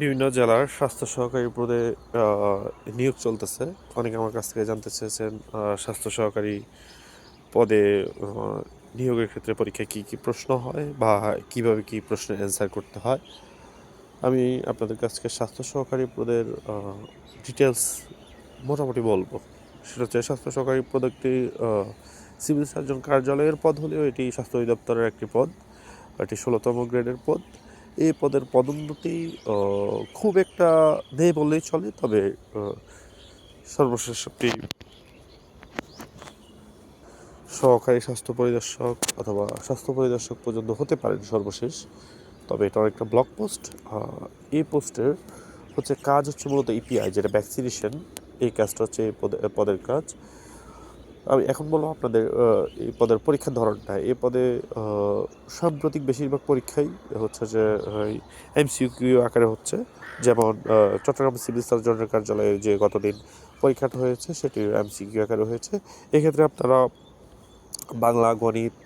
বিভিন্ন জেলার স্বাস্থ্য সহকারী পদে নিয়োগ চলতেছে। অনেকে আমার কাছ থেকে জানতে চেয়েছেন স্বাস্থ্য সহকারী পদে নিয়োগের ক্ষেত্রে পরীক্ষায় কী কী প্রশ্ন হয় বা কীভাবে কী প্রশ্নের অ্যান্সার করতে হয়। আমি আপনাদের কাছ থেকে স্বাস্থ্য সহকারী পদের ডিটেলস মোটামুটি বলব। সেটা হচ্ছে স্বাস্থ্য সহকারী পদ একটি সিভিল সার্জন কার্যালয়ের পদ হলেও এটি স্বাস্থ্য অধিদপ্তরের একটি পদ, এটি ষোলোতম গ্রেডের পদ। এই পদের পদোন্নতি খুব একটা নেই বললেই চলে, তবে সর্বশেষ একটি সহকারী স্বাস্থ্য পরিদর্শক অথবা স্বাস্থ্য পরিদর্শক পর্যন্ত হতে পারেন সর্বশেষ। তবে এটা অনেকটা ব্লক পোস্ট। এই পোস্টের হচ্ছে কাজ হচ্ছে মূলত ইপিআই, যেটা ভ্যাকসিনেশন এই কাজটা হচ্ছে পদের কাজ। আমি এখন বলব আপনাদের এই পদের পরীক্ষার ধরনটা। এই পদে সাম্প্রতিক বেশিরভাগ পরীক্ষাই হচ্ছে যে এমসিকিউ আকারে হচ্ছে। যেমন চট্টগ্রাম সিভিল সার্জনের কার্যালয়ে যে গতদিন পরীক্ষাটা হয়েছে সেটি এমসিকিউ আকারে হয়েছে। এক্ষেত্রে আপনারা বাংলা, গণিত,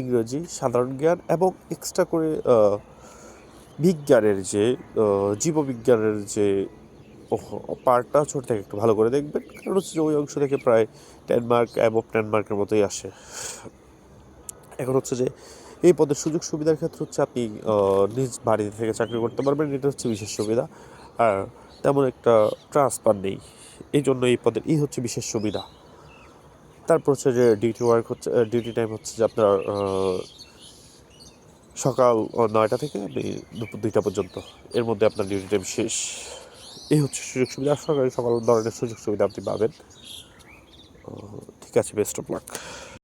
ইংরেজি, সাধারণ জ্ঞান এবং এক্সট্রা করে বিজ্ঞানের যে জীববিজ্ঞানের যে পার্টটা ছোট থেকে একটু ভালো করে দেখবেন। কারণ হচ্ছে যে ওই অংশ থেকে প্রায় টেন মার্ক অ্যাবভ টেন মার্কের মতোই আসে। এখন হচ্ছে যে এই পদের সুযোগ সুবিধার ক্ষেত্রে হচ্ছে আপনি নিজ বাড়ি থেকে চাকরি করতে পারবেন। এটা হচ্ছে বিশেষ সুবিধা। আর তেমন একটা ট্রান্সফার নেই। এই জন্য এই পদের এই হচ্ছে বিশেষ সুবিধা। তারপর হচ্ছে যে ডিউটি ওয়ার্ক হচ্ছে ডিউটি টাইম হচ্ছে যে আপনার সকাল নয়টা থেকে আপনি দুপুর দুইটা পর্যন্ত। এর মধ্যে আপনার ডিউটি টাইম শেষ। এই হচ্ছে সুযোগ সুবিধা সরকারি সকল ধরনের সুযোগ সুবিধা আপনি পাবেন। ঠিক আছে বেস্ট অফ লাক